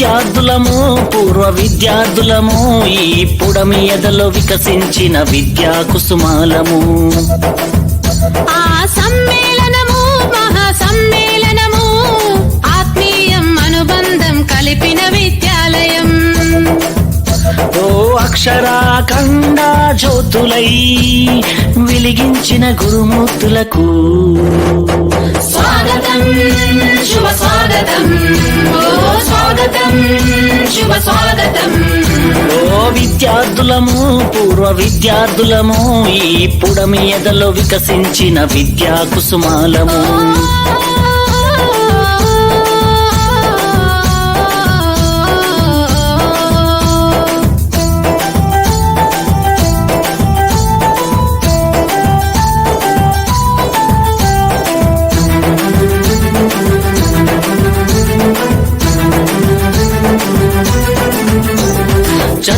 విద్యార్థులము పూర్వ విద్యార్థులము ఈ పుడమి ఎదలో వికసించిన విద్యా కుసుమాలము. ఆ సమ్మేళనము మహా సమ్మేళనము ఆత్మీయం అనుబంధం కలిపిన విద్యాలయం. ఓ అక్షరాఖండ జ్యోతులై వెలిగించిన గురుమూర్తులకు. స్వాగతం శుభ స్వాగతం. ఓ స్వాగతం శుభ స్వాగతం. ఓ విద్యార్థులము పూర్వ విద్యార్థులము ఈ పుడమి ఎదలో వికసించిన విద్యా కుసుమాలము.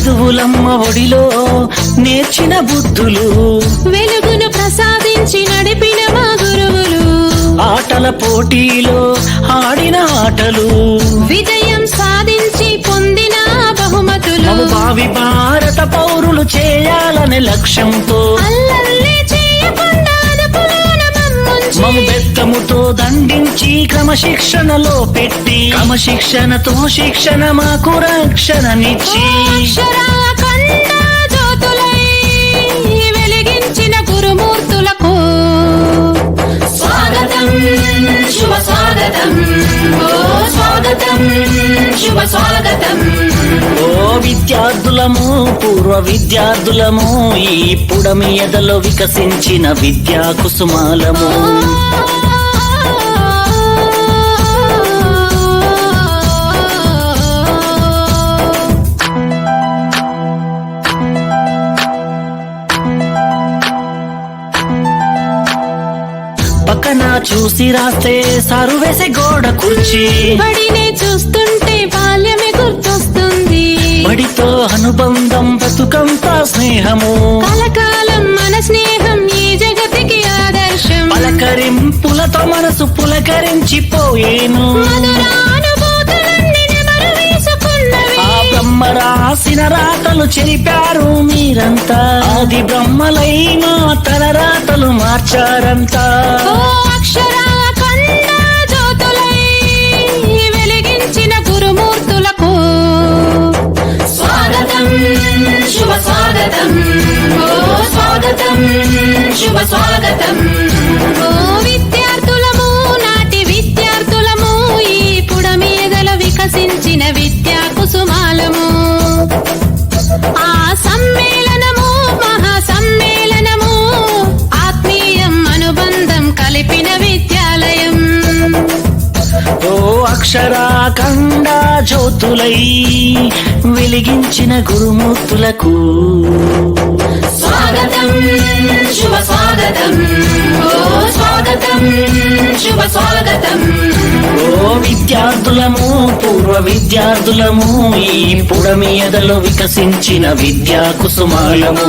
చదువులమ్మ ఒడిలో నేర్చిన బుద్ధులు. వెలుగును ప్రసాదించి నడిపిన మా గురువులు. ఆటల పోటీలో ఆడిన ఆటలు. విజయం సాధించి పొందిన బహుమతులు. భావి భారత పౌరులు చేయాలనే లక్ష్యంతో. అల్లల్లే మము బెత్తముతో దండించి క్రమశిక్షణలో పెట్టి క్రమశిక్షణతో శిక్షణ మాకు రక్షణనిచ్చి. విద్యార్థులము పూర్వ విద్యార్థులము ఈ పుడమి ఎదలో వికసించిన విద్యా కుసుమాలము. పక్కన చూసి రాస్తే సారు వేసే గోడ కుర్చీ. చూస్తుంటే బాల్యమే గుర్తొస్తుంది బడితో అనుబంధం బతుకంతా స్నేహము. కలకాలం మన స్నేహం ఈ జగతికి ఆదర్శం. పలకరింపులతో మనసు పులకరించిపోయేను. ఆ బ్రహ్మ రాసిన రాతలు చెరిపారు మీరంతా. ఆది బ్రహ్మలైన తన రాతలు మార్చారంతా. ఓ అక్షరాఖండ జ్యోతులై వెలిగించిన గురుమూర్తులకు స్వాగతం శుభ స్వాగతం. ఓ స్వాగతం శుభ స్వాగతం. ఓ విద్యార్థులము పూర్వ విద్యార్థులము ఈ పుడమి ఎదలో వికసించిన విద్యా కుసుమాలము.